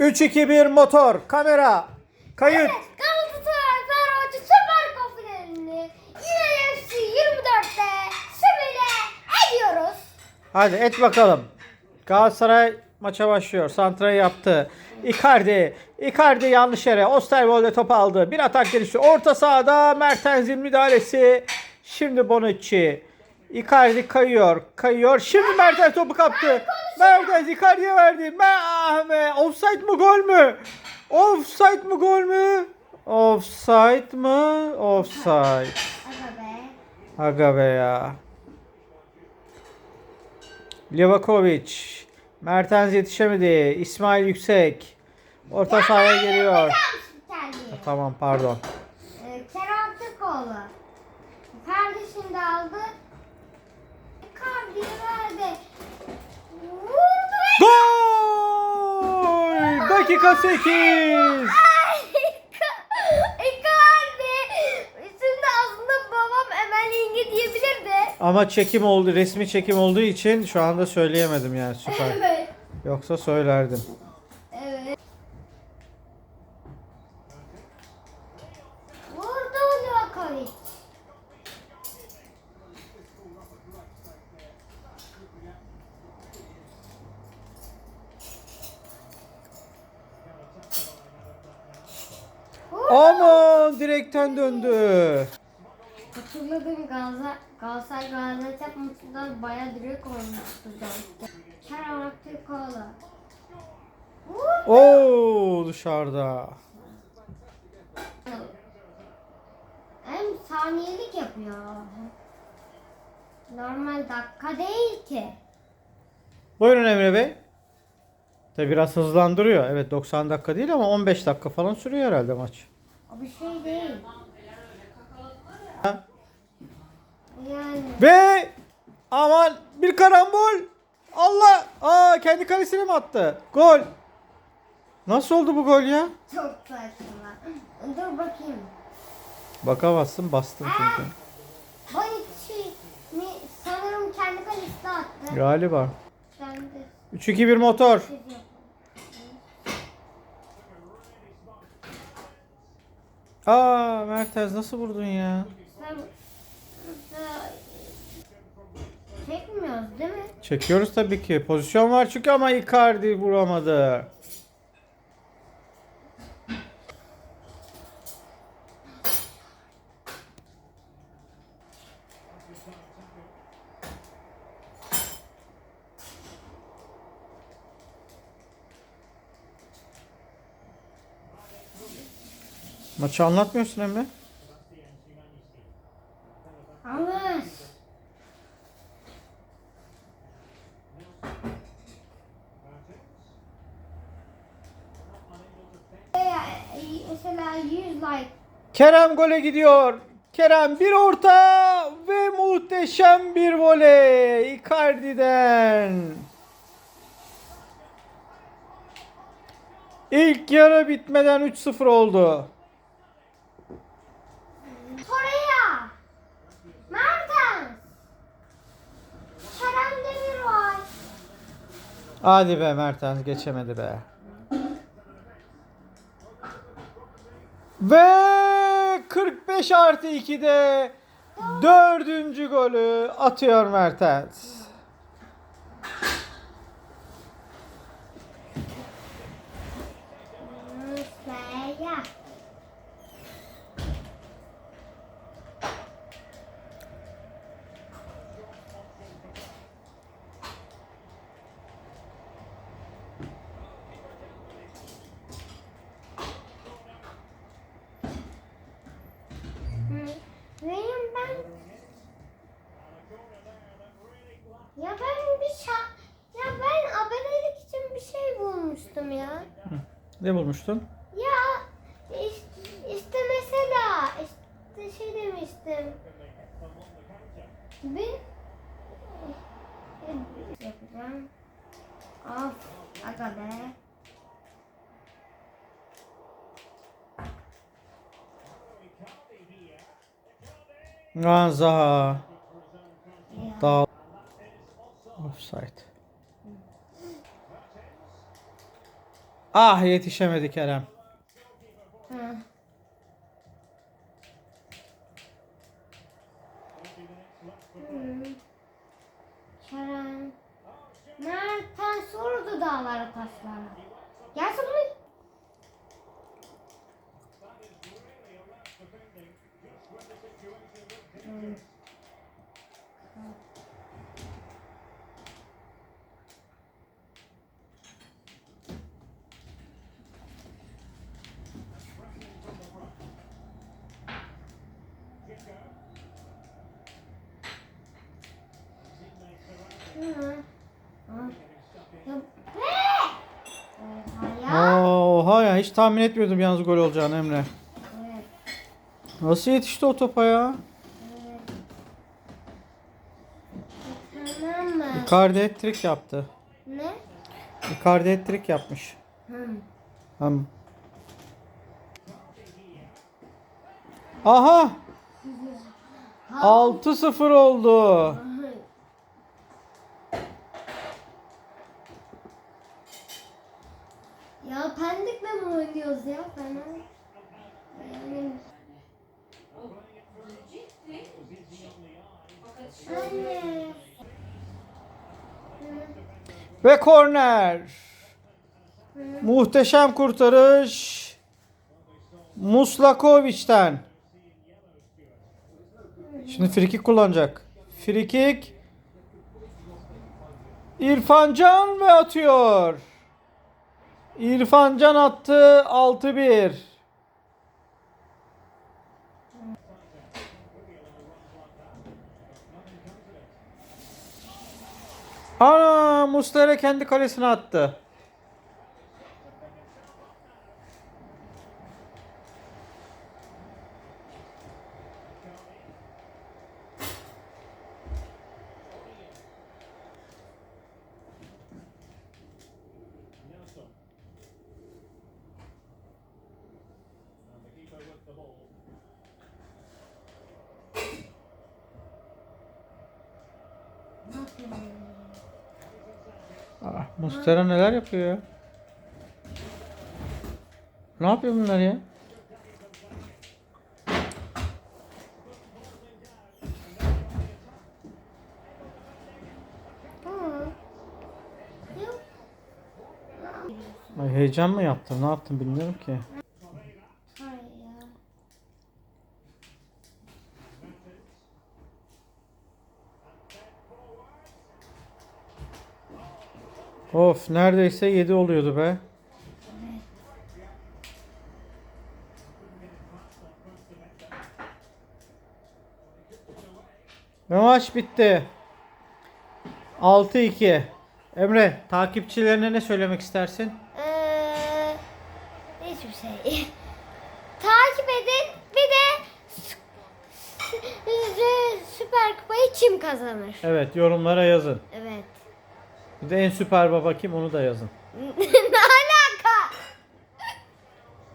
3 2 1 motor, kamera, kayıt. Galatasaray Fenerbahçe Süper Kupa finalini yine FC 24'te simüle ediyoruz. Hadi et bakalım. Galatasaray maça başlıyor. Santra'yı yaptı. Icardi. Icardi yanlış yere. Osterwolde topu aldı. Bir atak gelişti. Orta sahada Mertens'in müdahalesi. Şimdi Bonucci. Icardi kayıyor. Kayıyor. Şimdi Mertens topu kaptı. Mertens Icardi'ye verdi. Me ah. Offside mı gol mü? Offside mı gol mü? Offside mı? Offside. Aga be. Ya. Livakovic. Mertens yetişemedi. İsmail Yüksek. Orta sahaya geliyor. Terliği. Tamam pardon. Ee, Kerem Türkoğlu. Kardeşini de aldı. Icardi'ye verdi. Vurdu ve... Gol! Dakika 8. Ay, Icardi. Şimdi aslında babam Emel Yenge diyebilirdi. Ama çekim oldu. Resmi çekim olduğu için şu anda söyleyemedim yani süper. Evet. Yoksa söylerdim. Evet. Vurdu Livakovic. Direkten döndü. Hatırladım Galatasaray Galatasaray Gaziantep maçında bayağı direkt olmuştu. Kerem Aktürkoğlu. Vurdu. Oo dışarıda. Hem saniyelik yapıyor. Normal dakika değil ki. Buyurun Emre Bey. Tabi biraz hızlandırıyor. Evet 90 dakika değil ama 15 dakika falan sürüyor herhalde maç. O bir şey değil. Yani Ve aman bir karambol. Allah! Aa kendi kalesine mi attı? Gol. Nasıl oldu bu gol ya? çok saçma. Dur bakayım. Bakamazsın bastın çünkü. Bonucci mi sanırım kendi kalesine attı. Galiba. Ben de 3-2-1 motor. Aa Mertens nasıl vurdun ya? Sen çekmiyoruz değil mi? Çekiyoruz tabii ki. Pozisyon var çünkü ama Icardi vuramadı. Maçı anlatmıyorsun Emre. E, mesela 100 like Kerem gole gidiyor. Kerem bir orta ve muhteşem bir voley Icardi'den. İlk yarı bitmeden 3-0 oldu. Koreya Mertens Kerem Demirbay Hadi be Mertens geçemedi be. Ve 45 artı 2'de dördüncü golü atıyor Mertens. Rusya Benim ben Ya ben bir şa ya ben abonelik için bir şey bulmuştum ya. Ne bulmuştun? Ya işte, işte mesela işte şey demiştim. Bir yapacağım. Of aga be. Aa, Zaha. Dağ. Offside. Ah yetişemedi Kerem. Hı. Hmm. Kerem. Mert'ten sordu dağlara taşlara. Gelse bunu... Hmm. Oha ya. Hiç tahmin etmiyordum yalnız gol olacağını Emre. Evet. Nasıl yetişti o topa ya? Evet. Tamam mı? Icardi hat-trick yaptı. Ne? Icardi hat-trick yapmış. Hı. Hem. Aha! 6-0 oldu. Ya pendikle mi oynuyoruz ya fena? Yani... Anne. Ve korner. Muhteşem kurtarış. Muslakovic'ten. Şimdi frikik kullanacak. Frikik. İrfan Can ve atıyor. İrfan Can attı 6-1. Ana Muslera kendi kalesine attı. Ah, Muslera neler yapıyor ya? Ne yapıyor bunlar ya? Heyecan mı yaptım? Ne yaptım bilmiyorum ki. Hayır ya. Of neredeyse 7 oluyordu be. Ve maç bitti. 6-2. Emre takipçilerine ne söylemek istersin? Ee, hiçbir şey. Takip edin. Bir de Süper Kupayı kim kazanır? Evet yorumlara yazın. Evet. Bir de en süper baba kim onu da yazın.